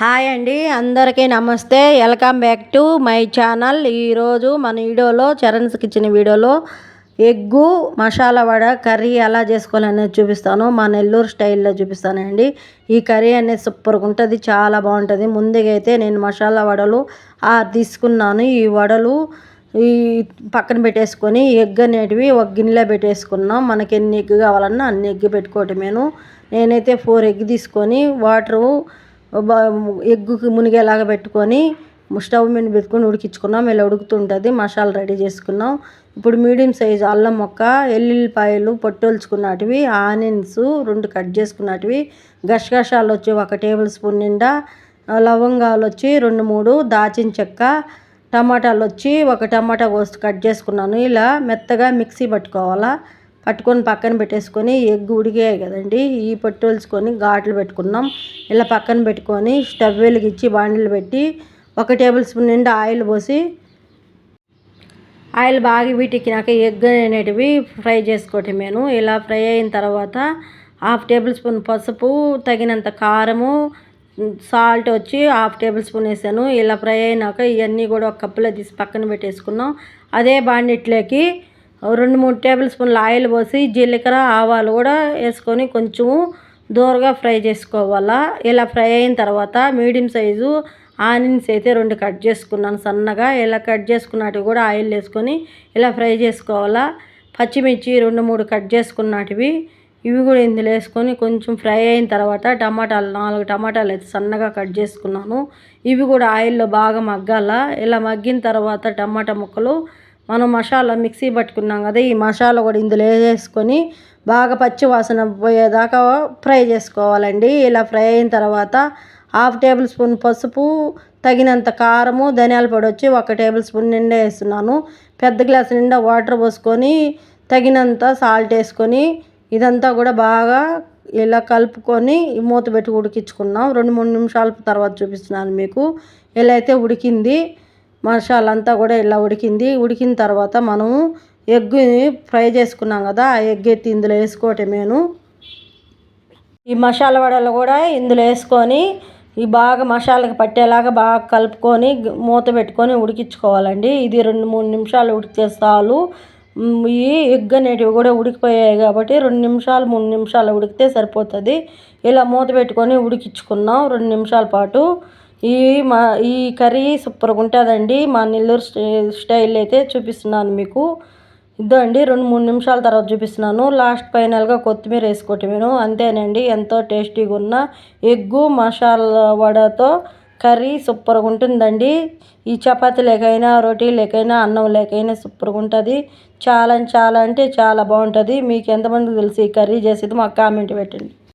Hi అండి అందరికీ నమస్తే. Welcome back to my channel. ఈరోజు మన వీడియోలో చరణ్స్కి ఇచ్చిన వీడియోలో ఎగ్గు మసాలా వడ కర్రీ ఎలా చేసుకోవాలనేది చూపిస్తాను. మా నెల్లూరు స్టైల్లో చూపిస్తానండి. ఈ కర్రీ అనేది సూపర్గా ఉంటుంది చాలా బాగుంటుంది. ముందుగా అయితే నేను మసాలా వడలు తీసుకున్నాను. ఈ వడలు ఈ పక్కన పెట్టేసుకొని ఎగ్ అనేటివి ఒక గిన్నెలో పెట్టేసుకున్నాం. మనకి ఎన్ని ఎగ్ కావాలన్నా అన్ని ఎగ్ పెట్టుకోవటమేను. నేనైతే ఫోర్ ఎగ్ తీసుకొని వాటరు ఎగ్గుకి మునిగేలాగా పెట్టుకొని స్టవ్ మీద పెట్టుకొని ఉడికించుకున్నాం. ఇలా ఉడుకుతుంటుంది. మసాలా రెడీ చేసుకున్నాం. ఇప్పుడు మీడియం సైజు అల్లం మొక్క ఎల్లుల్లిపాయలు పొట్టొల్చుకున్నటివి ఆనియన్స్ రెండు కట్ చేసుకున్నటివి గసగసాలు వచ్చి ఒక టేబుల్ స్పూన్ నిండా లవంగాలు వచ్చి రెండు మూడు దాచిన చెక్క టమాటాలు వచ్చి ఒక టమాటా కోసి కట్ చేసుకున్నాను. ఇలా మెత్తగా మిక్సీ పట్టుకోవాలా. పట్టుకొని పక్కన పెట్టేసుకొని ఎగ్ ఉడికాయి కదండి. ఈ పట్టుల్చుకొని ఘాట్లు పెట్టుకున్నాం. ఇలా పక్కన పెట్టుకొని స్టవ్ వెలిగించి బాండిలు పెట్టి ఒక టేబుల్ స్పూన్ నిండా ఆయిల్ పోసి ఆయిల్ బాగా వీటికినాక ఎగ్ అనేటివి ఫ్రై చేసుకోవటం నేను. ఇలా ఫ్రై అయిన తర్వాత హాఫ్ టేబుల్ స్పూన్ పసుపు తగినంత కారము సాల్ట్ వచ్చి హాఫ్ టేబుల్ స్పూన్ వేసాను. ఇలా ఫ్రై అయినాక ఇవన్నీ కూడా ఒక కప్పులో తీసి పక్కన పెట్టేసుకున్నాం. అదే బాండిట్లోకి రెండు మూడు టేబుల్ స్పూన్లు ఆయిల్ పోసి జీలకర్ర ఆవాలు కూడా వేసుకొని కొంచెము దూరగా ఫ్రై చేసుకోవాలా. ఇలా ఫ్రై అయిన తర్వాత మీడియం సైజు ఆనియన్స్ అయితే రెండు కట్ చేసుకున్నాను సన్నగా. ఇలా కట్ చేసుకున్నటివి కూడా ఆయిల్ వేసుకొని ఇలా ఫ్రై చేసుకోవాలా. పచ్చిమిర్చి రెండు మూడు కట్ చేసుకున్నటివి ఇవి కూడా ఇందులో వేసుకొని కొంచెం ఫ్రై అయిన తర్వాత టమాటాలు నాలుగు టమాటాలు అయితే సన్నగా కట్ చేసుకున్నాను. ఇవి కూడా ఆయిల్లో బాగా మగ్గాల. ఇలా మగ్గిన తర్వాత టమాటా ముక్కలు మనం మసాలా మిక్సీ పట్టుకున్నాం కదా ఈ మసాలా కూడా ఇందులో వేసేసుకొని బాగా పచ్చి వాసన పోయేదాకా ఫ్రై చేసుకోవాలండి. ఇలా ఫ్రై అయిన తర్వాత హాఫ్ టేబుల్ స్పూన్ పసుపు తగినంత కారము ధనియాల పొడి వచ్చి ఒక టేబుల్ స్పూన్ నిండా వేస్తున్నాను. పెద్ద గ్లాస్ నిండా వాటర్ పోసుకొని తగినంత సాల్ట్ వేసుకొని ఇదంతా కూడా బాగా ఇలా కలుపుకొని మూత పెట్టి ఉడికించుకున్నాం. రెండు మూడు నిమిషాల తర్వాత చూపిస్తున్నాను మీకు ఇలా అయితే ఉడికింది. మసాలా అంతా కూడా ఇలా ఉడికింది. ఉడికిన తర్వాత మనము ఎగ్గుని ఫ్రై చేసుకున్నాం కదా ఆ ఎగ్ ఎత్తి ఇందులో వేసుకోవటమేను ఈ మసాలా వడలు కూడా ఇందులో వేసుకొని ఈ బాగా మసాలాకి పట్టేలాగా బాగా కలుపుకొని మూత పెట్టుకొని ఉడికించుకోవాలండి. ఇది రెండు మూడు నిమిషాలు ఉడికితే చాలు. ఈ ఎగ్ అనేటివి కూడా ఉడికిపోయాయి కాబట్టి రెండు నిమిషాలు మూడు నిమిషాలు ఉడికితే సరిపోతుంది. ఇలా మూత పెట్టుకొని ఉడికించుకున్నాం రెండు నిమిషాల పాటు. ఈ మా ఈ కర్రీ సూపర్గా ఉంటుందండి. మా నెల్లూరు స్టైల్ అయితే చూపిస్తున్నాను మీకు. ఇద్దో అండి రెండు మూడు నిమిషాల తర్వాత చూపిస్తున్నాను. లాస్ట్ ఫైనల్గా కొత్తిమీర వేసుకోవటమేను. అంతేనండి ఎంతో టేస్టీగా ఉన్న ఎగ్గు మసాలా వడతో కర్రీ సూపర్గా ఉంటుందండి. ఈ చపాతీ లేకైనా రోటీ లేకైనా అన్నం లేకైనా సూపర్గా ఉంటుంది. చాలా చాలా అంటే చాలా బాగుంటుంది. మీకు ఎంతమందికి తెలిసి ఈ కర్రీ చేసేది? మాకు కామెంట్ పెట్టండి.